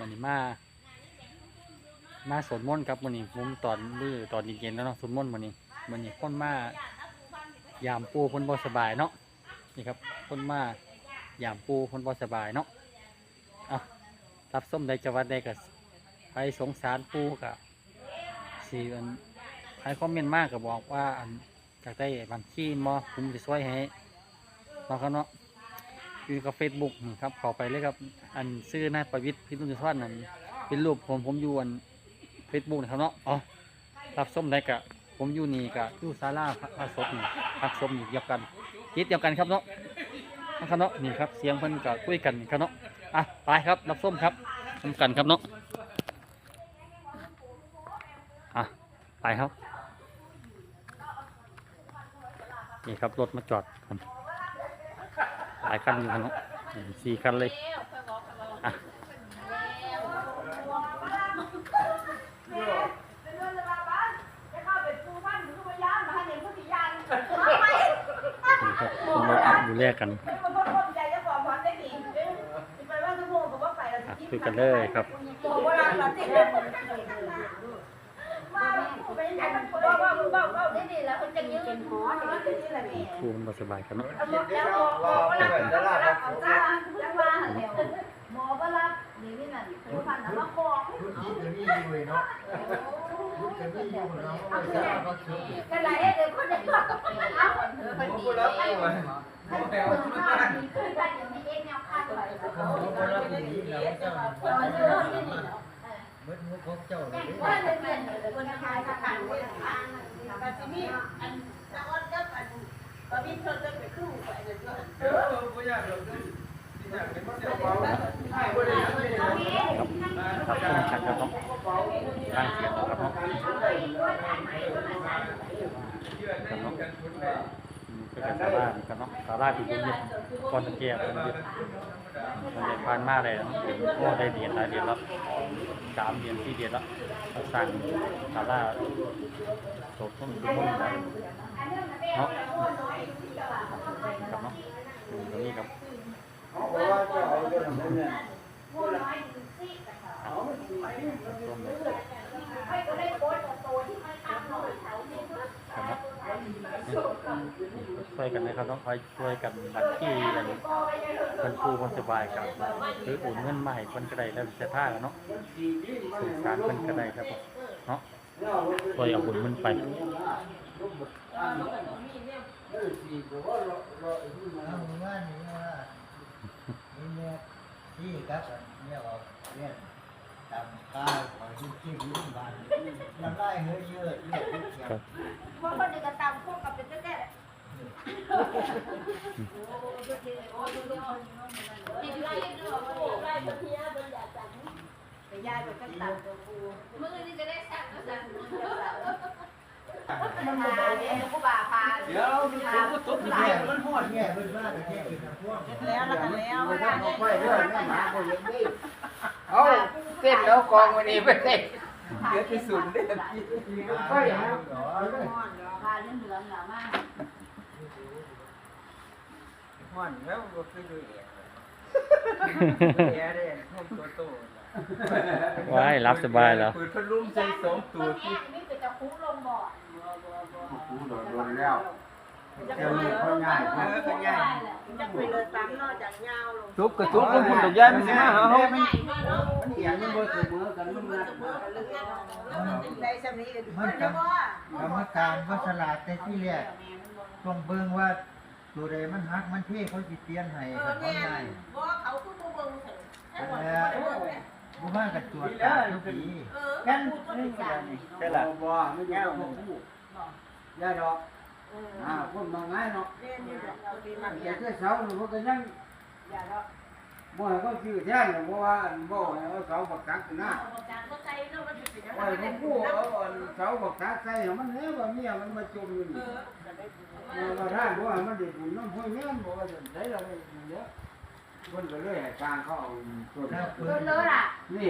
วันนี้มา มาสวดมนต์ครับวันนี้ผมตอนมือตอนเย็นๆแล้วเนาะสวดมนต์วันนี้วันนี้คนมายามปูคนบ่สบายเนาะนี่ครับคนมายามปูคนบ่สบายเนาะเอารับส้มได้จังหวัดใดก็ใครสงสารปูกับสี่อันใครคอมเมนต์มากก็บอกว่าอันอยากได้บางที่มอผมจะช่วยให้เนาะครับเนาะ อยู่กับเฟซบุ๊กนะครับเข้าไปเลยครับ อันซื้อนายประวิตรพิรุณสุวรรณนั่นเป็นรูปผมผมอยู่อันเฟซบุ๊กนะครับเนาะอ๋อรับส้มได้กะผมอยู่นี่กะอยู่ศาลาพระศพนี่พักส้มนี่เดียวกันคิดเดียวกันครับเนาะนะครับเนาะนี่ครับเสียงเพิ่นก็คุยกันครับเนาะอะไปครับรับส้มครับทำกันครับเนาะอะไปครับนี่ครับรถมาจอดครับ หลายคันอยู่ครับนะสี่คันเลยอะนี่ครันดูแลกันคุยกันเลยครับ ครูมันบ่สบายกันเนาะหมอก็รับนี่นี่นั่นผู้พันธุ์มาคองรุ่นนี้จะมีอยู่เนาะรุ่นจะมีอยู่เนาะไม่ใช่ว่าชุดกันไรเดี๋ยวคนจะตอบเอาคนดีเลยคนดีขึ้นไปเดี๋ยวมีเอ็กแนวคาดไว้เขาบอกว่าเราเป็นนี้เราเจ้าตอนนี้เราที่นี่เมื่อมุกของเจ้าเลยว่าจะเปลี่ยนคนทายสักการคนทาง แต่ที่นี่อันจะอดกับอันบะบินเธอจะไปครึ่งไปเลยก็ครับครับต้องชักครับเนาะร่างเสียงครับเนาะครับเนาะอืม เป็นการสาราครับเนาะสาราที่ผมยึดก่อนตะเกียบผมยึดมันเรียนผ่านมาเลยนะโอ้ได้เดียนหลายเดียนแล้วสามเดียนสี่เดียนแล้วสร้างสาราโสดต้นต้นต้นไว้เนาะครับเนาะอืมตรงนี้ครับครับ ช่วยกันนะครับต้องคอยช่วยกันบัตรที่กันคนคูคนสบายกับหรือโอนเงินให้คนกระไดแล้วจะท่ากันเนาะสื่อสารคนกระไดครับเนาะช่วยเอาบุญมันไปนี่ว่านี่เนี่ยที่ครับเนี่ยออกเนี่ยตามตาของที่ที่รุ่นบ้าน น้ำลายเฮ้ยเยอะเยอะเยอะว่าคนจะตามพวกกับเป็นแก่ติดไล่ด้วยไล่ตัวเทียบอยากจังไปยายไปกันตัดตัวกูมือนี่จะได้สั่งก็สั่งมาเนี่ยกูบ่าพาเดี๋ยวมีพาตุ๊บไหลเนี่ยมันหอดเนี่ยมันมากแต่แค่กินน้ำพ่วงแล้วแล้วกันแล้วไม่ต้องเอาไปเรื่อยแม่หมาคนเลี้ยงดิเอาเส้นแล้วกองวันนี้ไปเส้ เดี๋ยวที่สุดเลยไปหาพาเรื่องเหลืองหนามากห้อนแล้วก็คือดูเองแย่เลยห้องตัวโตว้ายรับสบายแล้วปืนพัดลมใส่สองตัวแม่นี่เป็นจะคุ้มลงบ่อกูโดนโดนแล้วจะ เจ้าไปเลี้ยงเขาง่ายเออเขาง่ายจะไปเลยตามนอกจากยาวลงทุบกระทุบลงคุณตกย้ายมันสิมาหาเฮาง่ายมากเนาะมันเอียงมันบ่เสมอกันมันนัดได้สำนีกันมันจะกว่ากรรมการว่าฉลาดแต่ที่แรกต้องเบิ่งว่าตัวใดมันฮักมันเท่เขาสิเปลี่ยนให้เออเขาแม่ง่ายบ่เขาคือบ่เบิ่งเถอะให้หมดบ่ว่ากันตรวจตาทุกปีเออกันก็เป็นจานใช่ล่ะบ่ไม่แย่บ่คู่ย่าดอก อ่าคนบางง่ายเนาะเรียนอยู่เราดีมากอยากจะเสาหนูก็ยังอย่าเนาะบ่ให้เขาชื่อแท้น่ะบ่ว่าบ่ให้เอาเสาบักตักหน้าเอาจานก็ใจเนาะมันสิเป็นยังไอ้ไงผมกู้เอาอันเสาบักตักใส่ให้มันแน่ว่าเมียมันมาจมอยู่เอนี่อจะได้บุญเออว่าท่านบ่ให้มันได้บุญน้ำห้วยแม่นบ่ว่าจะได้เราได้บุญเยอะ เพิ่นก็เลยให้สร้างเขาเอาตัวถ้านั้นเปิโดดนเลยล่ะนี่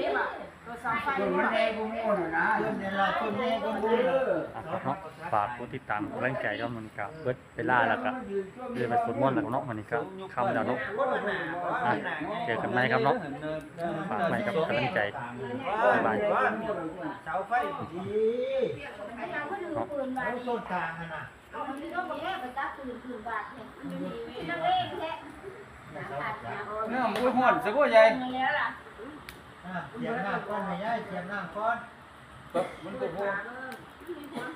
นี่ป่ะตัวเสาไฟคนมันแน่กูโง่น่ะนะเรื่องนี้เราคนนี้คนเอนี้ออะครับเนาะฝากติดตามกำลังใจก็มันกับเบิดเวลาแล้วก็เรียนไปสวดมนต์แล้วก็เนาะวันนี้ก็คำแล้วเนาะอะเจอกันใหม่ครับเนาะฝากใหม่กับกำลังใจบ๊ายบายเสาไฟดีเราก็ดูปืนาแล้วดิต้นกลางนะเอามันก็บอกแค่ไปจับปืนปืนบาดเนี่ยนักเลงแท้เสากลาง เนี่ยมึงห้วนซะบ่ใหญ่แล้วล่ะอะเสียบน้ำก้อนไม่ย้ายเสียบน้ำก้อนปั๊บมันก็พอมีคนกับผู้